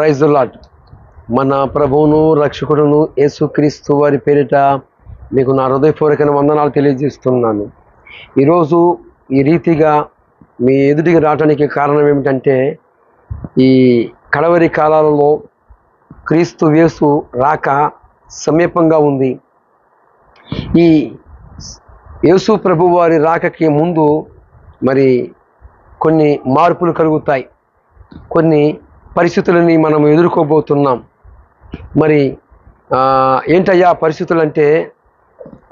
Praise lot మన ప్రభువును రక్షకుడును యేసుక్రీస్తు వారి పేరిట మీకు నా హృదయపూర్వకమైన వందనాలు తెలియజేస్తున్నాను. ఈరోజు ఈ రీతిగా మీ ఎదుటికి రావడానికి కారణం ఏమిటంటే ఈ కడవరి కాలాలలో క్రీస్తు వేసు రాక సమీపంగా ఉంది. ఈ యేసు ప్రభు వారి రాకకి ముందు మరి కొన్ని మార్పులు కలుగుతాయి. కొన్ని పరిస్థితులని మనం ఎదుర్కోబోతున్నాం. మరి ఏంటయ్యా పరిస్థితులు అంటే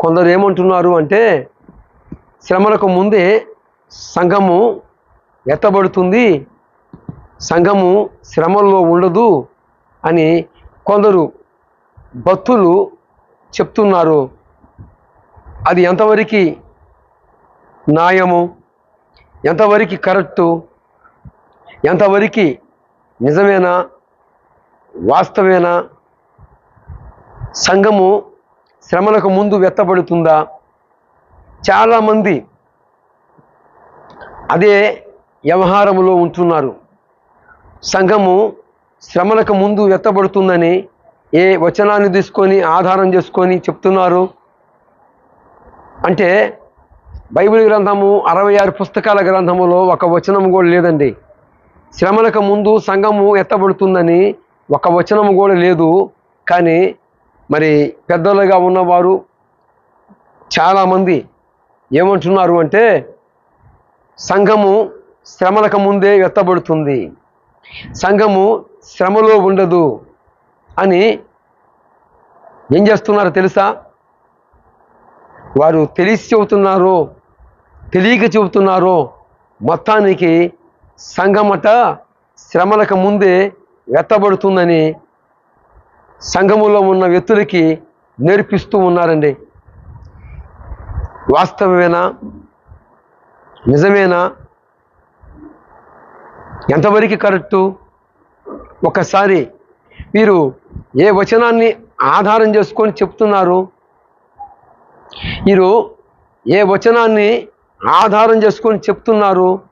కొందరు ఏమంటున్నారు అంటే శ్రమలకు ముందే సంఘము ఎత్తబడుతుంది సంఘము శ్రమల్లో ఉండదు అని కొందరు భక్తులు చెప్తున్నారు. అది ఎంతవరకు న్యాయము? ఎంతవరకు కరెక్టు? ఎంతవరకు నిజమేనా? వాస్తవేనా సంఘము శ్రమలకు ముందు వెత్తబడుతుందా చాలామంది అదే వ్యవహారములో ఉంటున్నారు. సంఘము శ్రమలకు ముందు వెత్తబడుతుందని ఏ వచనాన్ని తీసుకొని ఆధారం చేసుకొని చెప్తున్నారు? అంటే బైబిల్ గ్రంథము అరవై ఆరు పుస్తకాల గ్రంథములో ఒక వచనం కూడా లేదండి. శ్రమలకు ముందు సంఘము ఎత్తబడుతుందని ఒక వచనము కూడా లేదు. కానీ మరి పెద్దలుగా ఉన్నవారు చాలామంది ఏమంటున్నారు అంటే సంఘము శ్రమలకు ముందే ఎత్తబడుతుంది. సంఘము శ్రమలో ఉండదు అని ఏం చేస్తున్నారో తెలుసా? వారు తెలిసి చెబుతున్నారో తెలియక చెబుతున్నారో మొత్తానికి సంఘమట శ్రమలకు ముందే ఎత్తబడుతుందని సంఘములో ఉన్న వ్యక్తులకి నేర్పిస్తూ ఉన్నారండి. వాస్తవమేనా? నిజమేనా? ఎంతవరకు కరెక్టు? ఒకసారి మీరు ఏ వచనాన్ని ఆధారం చేసుకొని చెప్తున్నారు? మీరు ఏ వచనాన్ని ఆధారం చేసుకొని చెప్తున్నారు?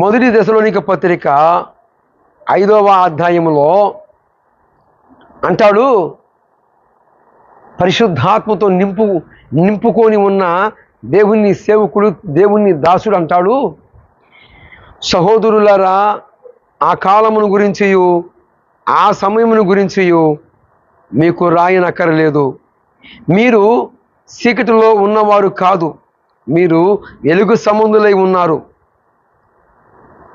మొదటి దశలోనిక పత్రిక ఐదవ అధ్యాయములో అంటాడు పరిశుద్ధాత్మతో నింపు నింపుకొని ఉన్న దేవుని సేవకుడు దేవుని దాసుడు అంటాడు సహోదరులరా ఆ కాలమును గురించి ఆ సమయమును గురించి మీకు రాయనక్కరలేదు. మీరు చీకటిలో ఉన్నవారు కాదు మీరు వెలుగు సంబంధులై ఉన్నారు.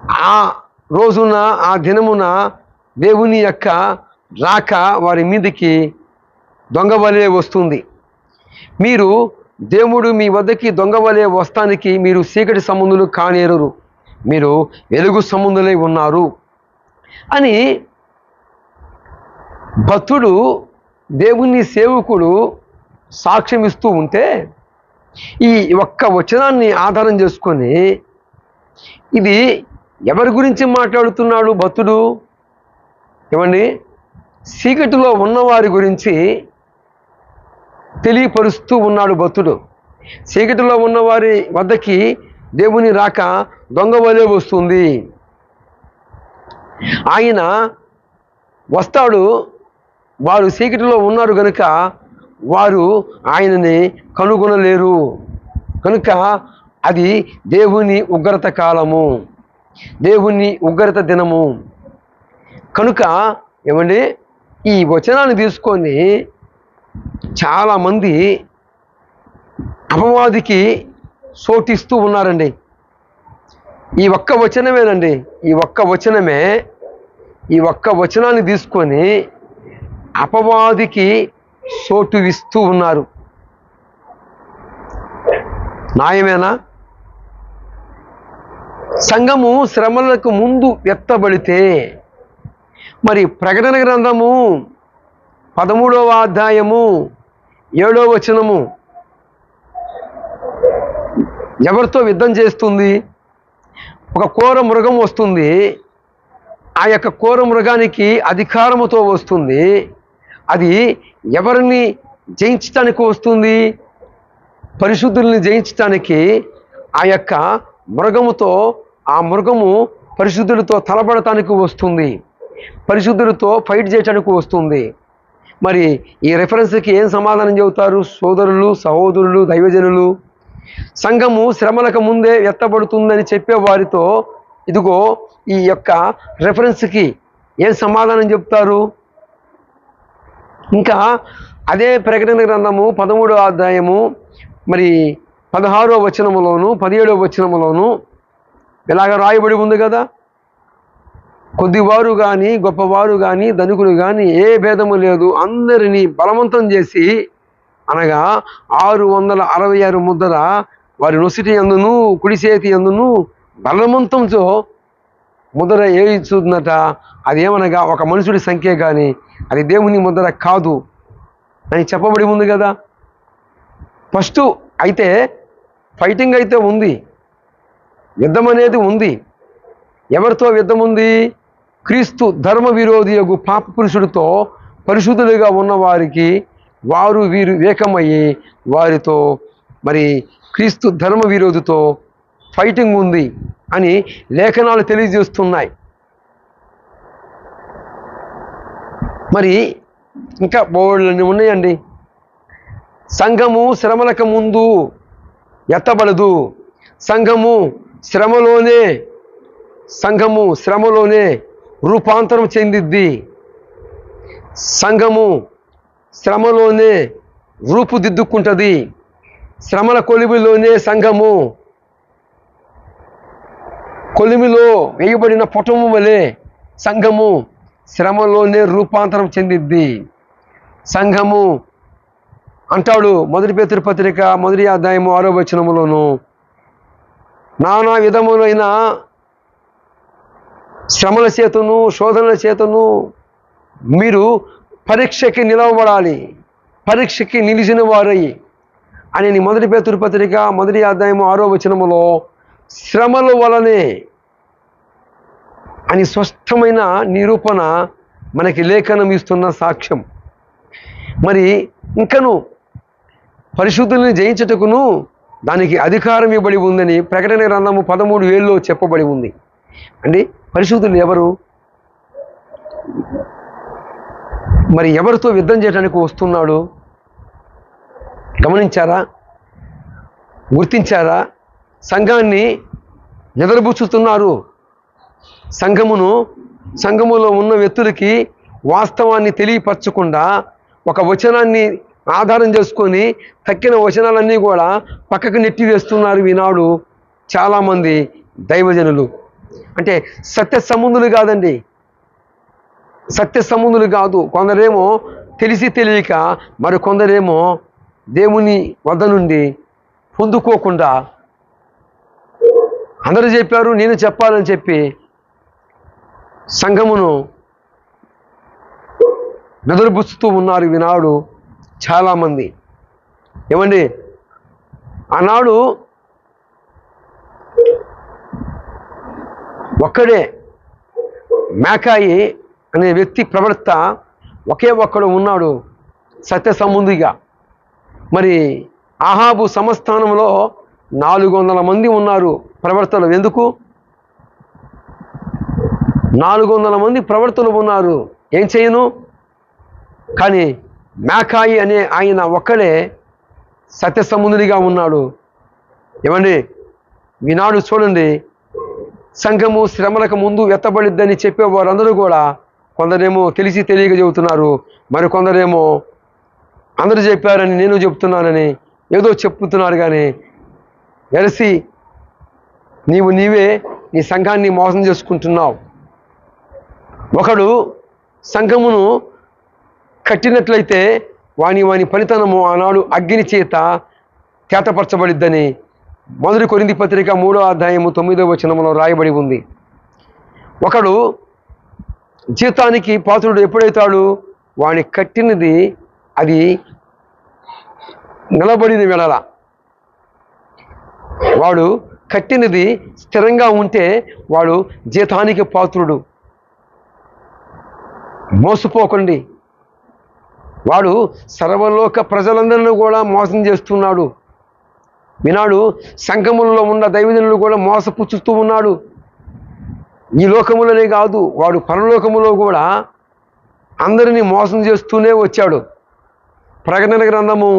ఆ రోజున ఆ దినమున దేవుని యొక్క రాక వారి మీదకి దొంగవలే వస్తుంది. మీరు దేవుడు మీ వద్దకి దొంగవలే వస్తానికి మీరు చీకటి సంబంధులు కానేరు మీరు వెలుగు సంబంధులై ఉన్నారు. అని భక్తుడు దేవుని సేవకుడు సాక్ష్యం ఇస్తూ ఉంటే ఈ ఒక్క వచనాన్ని ఆధారం చేసుకొని ఇది ఎవరి గురించి మాట్లాడుతున్నాడు భక్తుడు? ఏమండి? చీకటిలో ఉన్నవారి గురించి తెలియపరుస్తూ ఉన్నాడు భక్తుడు. చీకటిలో ఉన్నవారి వద్దకి దేవుని రాక దొంగ వలె వస్తుంది. ఆయన వస్తాడు. వారు చీకటిలో ఉన్నారు కనుక వారు ఆయనని కనుగొనలేరు. కనుక అది దేవుని ఉగ్రత కాలము. దేవుని ఉగ్రత దినము. కనుక ఏమండి ఈ వచనాన్ని తీసుకొని చాలామంది అపవాదికి సోటిస్తూ ఉన్నారండి. ఈ ఒక్క వచనమేనండి ఈ ఒక్క వచనమే ఈ ఒక్క వచనాన్ని తీసుకొని అపవాదికి సోటు ఇస్తూ ఉన్నారు. న్యాయమేనా? సంఘము శ్రమలకు ముందు ఎత్తబడితే మరి ప్రకటన గ్రంథము పదమూడవ అధ్యాయము ఏడవ వచనము ఎవరితో యుద్ధం చేస్తుంది? ఒక కోర మృగం వస్తుంది. ఆ యొక్క కోర మృగానికి అధికారముతో వస్తుంది. అది ఎవరిని జయించటానికి వస్తుంది? పరిశుద్ధుల్ని జయించటానికి ఆ యొక్క మృగముతో ఆ మృగము పరిశుద్ధులతో తలబడటానికి వస్తుంది. పరిశుద్ధులతో ఫైట్ చేయటానికి వస్తుంది. మరి ఈ రెఫరెన్స్కి ఏం సమాధానం చెబుతారు? సోదరులు సహోదరులు దైవజనులు? సంఘము శ్రమలకు ముందే ఎత్తబడుతుందని చెప్పే వారితో ఇదిగో ఈ యొక్క రెఫరెన్స్కి ఏం సమాధానం చెప్తారు ఇంకా అదే ప్రకటన గ్రంథము పదమూడో అధ్యాయము మరి పదహారో వచనములోను పదిహేడో వచనములోను ఇలాగ రాయబడి ఉంది కదా? కొద్దివారు కానీ గొప్పవారు కానీ ధనికులు కానీ ఏ భేదము లేదు. అందరినీ బలవంతం చేసి అనగా ఆరు వందల అరవై ఆరు ముద్దల వారి నొసిటి అందును కుడిసేతి అందును బలవంతంతో ముద్ర అది అదేమనగా ఒక మనుషుడి సంఖ్య కానీ అది దేవుని ముద్ర కాదు అని చెప్పబడి ఉంది కదా? ఫస్ట్ అయితే ఫైటింగ్ అయితే ఉంది. యుద్ధం అనేది ఉంది. ఎవరితో యుద్ధం ఉంది? క్రీస్తు ధర్మ విరోధి యొక్క పాప పురుషుడితో పరిశుద్ధులుగా ఉన్నవారికి వారు వీరు ఏకమయ్యి వారితో మరి క్రీస్తు ధర్మ విరోధితో ఫైటింగ్ ఉంది అని లేఖనాలు తెలియజేస్తున్నాయి. మరి ఇంకా బోర్డులన్నీ ఉన్నాయండి. సంఘము శ్రమలకు ముందు ఎత్తబడదు. సంఘము శ్రమలోనే సంఘము శ్రమలోనే రూపాంతరం చెందిద్ది. సంఘము శ్రమలోనే రూపుదిద్దుకుంటుంది. శ్రమల కొలిమిలోనే సంఘము కొలిమిలో వేయబడిన పుటము వలె సంఘము శ్రమలోనే రూపాంతరం చెందిద్ది. సంఘము అంటాడు మొదటి పేతృపత్రిక పత్రిక మొదటి అధ్యాయము ఆరో వచనములోను. నానా విధములైన శ్రమల చేతను శోధనల చేతను మీరు పరీక్షకి నిలవబడాలి. పరీక్షకి నిలిచిన వారయ్యి అని మొదటి పేతురు పత్రిక మొదటి అధ్యాయము ఆరో వచనములో శ్రమల వలనే అని స్పష్టమైన నిరూపణ మనకి లేఖనం ఇస్తున్న సాక్ష్యం. మరి ఇంకను పరిశుద్ధుల్ని జయించుటకును దానికి అధికారం ఇవ్వబడి ఉందని ప్రకటన గ్రంథము పదమూడు వేల్లో చెప్పబడి ఉంది. అంటే పరిశుద్ధులు ఎవరు? మరి ఎవరితో యుద్ధం చేయడానికి వస్తున్నాడు? గమనించారా? గుర్తించారా? సంఘాన్ని ఎదరబుచ్చుతున్నారు సంఘమును సంఘములో ఉన్న వ్యక్తులకి వాస్తవాన్ని తెలియపరచకుండా ఒక వచనాన్ని ఆధారం చేసుకొని తక్కిన వచనాలన్నీ కూడా పక్కకు నెట్టి వేస్తున్నారు ఈనాడు చాలామంది దైవజనులు. అంటే సత్య సంబంధులు కాదండి. సత్య సంబంధులు కాదు. కొందరేమో తెలిసి తెలియక మరి కొందరేమో దేవుని వద్ద నుండి పొందుకోకుండా అందరూ చెప్పారు నేను చెప్పాలని చెప్పి సంఘమును నిద్రపుచ్చుతూ ఉన్నారు ఈనాడు చాలామంది. ఏమండి? ఆనాడు ఒక్కడే మేకాయి అనే వ్యక్తి ప్రవర్త ఒకే ఒక్కడు ఉన్నాడు సత్య సంబంధిగా. మరి ఆహాబు సంస్థానంలో నాలుగు వందల మంది ఉన్నారు ప్రవర్తలు. ఎందుకు? నాలుగు వందల మంది ప్రవర్తలు ఉన్నారు. ఏం చేయను? కానీ మేకాయి అనే ఆయన ఒక్కడే సత్య ఉన్నాడు. ఏమండి? ఈనాడు చూడండి సంఘము శ్రమలకు ముందు ఎత్తబడిద్దని చెప్పే వారందరూ కూడా కొందరేమో తెలిసి తెలియక చెబుతున్నారు. మరి కొందరేమో అందరూ చెప్పారని నేను చెప్తున్నానని ఏదో చెప్తున్నారు కానీ ఎరసి నీవు నీవే నీ సంఘాన్ని మోసం చేసుకుంటున్నావు. ఒకడు సంఘమును కట్టినట్లయితే వాని వాని ఫలితనము ఆనాడు అగ్ని చేత చేతపరచబడిద్దని మొదటి కొరింది పత్రిక మూడో అధ్యాయము తొమ్మిదో వచనంలో రాయబడి ఉంది. ఒకడు జీతానికి పాత్రుడు ఎప్పుడైతాడు? వాని కట్టినది అది నిలబడిన వెడల. వాడు కట్టినది స్థిరంగా ఉంటే వాడు జీతానికి పాత్రుడు. మోసపోకండి. వాడు సర్వలోక ప్రజలందరినీ కూడా మోసం చేస్తున్నాడు. ఈనాడు సంఘములలో ఉన్న దైవజనులు కూడా మోసపుచ్చుతూ ఉన్నాడు. ఈ లోకములోనే కాదు వాడు పరలోకములో కూడా అందరినీ మోసం చేస్తూనే వచ్చాడు. ప్రకటన గ్రంథము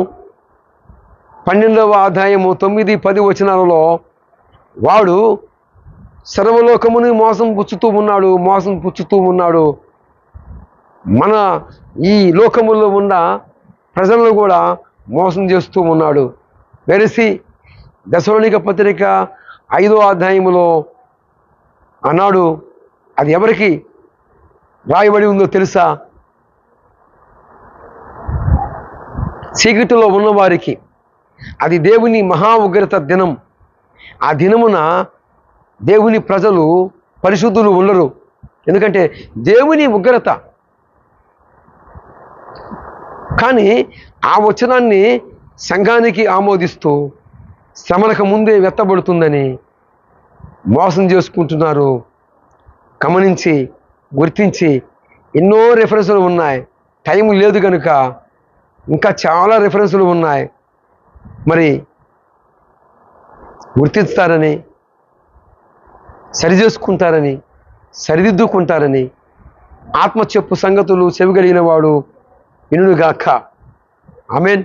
పన్నెండవ ఆదాయము తొమ్మిది పది వచనాలలో వాడు సర్వలోకముని మోసం పుచ్చుతూ ఉన్నాడు మోసం పుచ్చుతూ ఉన్నాడు. మన ఈ లోకములో ఉన్న ప్రజలను కూడా మోసం చేస్తూ ఉన్నాడు. వెరసి దశలోనిక పత్రిక ఐదో అధ్యాయములో అన్నాడు అది ఎవరికి రాయబడి ఉందో తెలుసా? చీకటిలో ఉన్నవారికి. అది దేవుని మహా ఉగ్రత దినం. ఆ దినమున దేవుని ప్రజలు పరిశుద్ధులు ఉండరు. ఎందుకంటే దేవుని ఉగ్రత కానీ ఆ వచనాన్ని సంఘానికి ఆమోదిస్తూ శ్రమలకు ముందే వెత్తబడుతుందని మోసం చేసుకుంటున్నారు. గమనించి గుర్తించి ఎన్నో రెఫరెన్సులు ఉన్నాయి. టైం లేదు కనుక ఇంకా చాలా రెఫరెన్సులు ఉన్నాయి. మరి గుర్తిస్తారని సరిచేసుకుంటారని సరిదిద్దుకుంటారని ఆత్మ చెప్పు సంగతులు చెవిగలిగిన వాడు వినుగాక ఆమెన్.